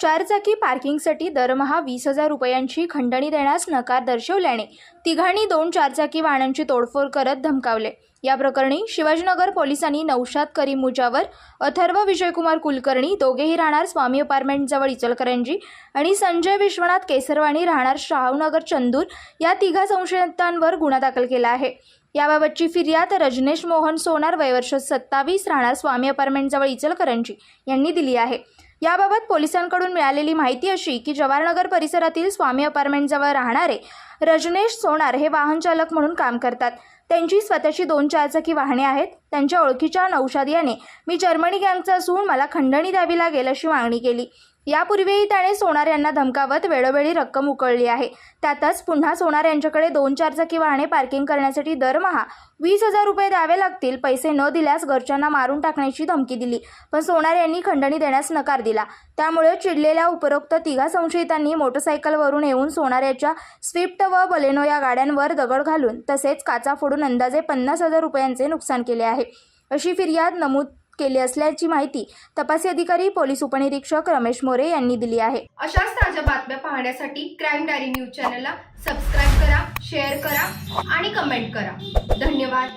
चारचाकी पार्किंगसाठी दरमहा वीस हजार रुपयांची खंडणी देण्यास नकार दर्शवल्याने तिघांनी दोन चारचाकी वाहनांची तोडफोड करत धमकावले. या प्रकरणी शिवाजीनगर पोलिसांनी नौशाद करीम मुजावर अथर्व विजयकुमार कुलकर्णी दोघेही राहणार स्वामी अपार्टमेंटजवळ इचलकरंजी आणि संजय विश्वनाथ केसरवाणी राहणार शाहूनगर चंदूर या तिघा संशयितांवर गुन्हा दाखल केला आहे. याबाबतची फिर्याद रजनेश मोहन सोनार वयवर्ष सत्तावीस राहणार स्वामी अपार्टमेंटजवळ इचलकरंजी यांनी दिली आहे. याबाबत पोलिसांकडून मिळालेली माहिती अशी की जवाहरनगर परिसरातील स्वामी अपार्टमेंटजवळ राहणारे रजनेश सोनार हे वाहनचालक म्हणून काम करतात. त्यांची स्वतःची दोन चारचाकी वाहने आहेत. त्यांच्या ओळखीच्या नौशाद याने मी जर्मनी गँगचा असून मला खंडणी द्यावी लागेल अशी मागणी केली. यापूर्वीही त्याने सोनार यांना धमकावत वेळोवेळी रक्कम उकळली आहे. त्यातच पुन्हा सोनार यांच्याकडे दोन चारचाकी वाहने पार्किंग करण्यासाठी दरमहा वीस हजार रुपये द्यावे लागतील पैसे न दिल्यास घरच्यांना मारून टाकण्याची धमकी दिली. पण सोनार यांनी खंडणी देण्यास नकार दिला. त्यामुळे चिडलेल्या उपरोक्त तिघा संशयितांनी मोटरसायकलवरून येऊन सोनार याच्या स्विफ्ट व बलेनो या गाड्यांवर दगड घालून तसेच काचा फोडून अंदाजे पन्नास हजार रुपयांचे नुकसान केले आहे. अशी फिर्याद नमूद केली असल्याची माहिती तपासी अधिकारी पोलीस उपनिरीक्षक रमेश मोरे यांनी दिली आहे. अशाच ताज्या बातम्या पाहण्यासाठी क्राईम डायरी न्यूज चॅनलला सबस्क्राईब करा शेअर करा आणि कमेंट करा. धन्यवाद.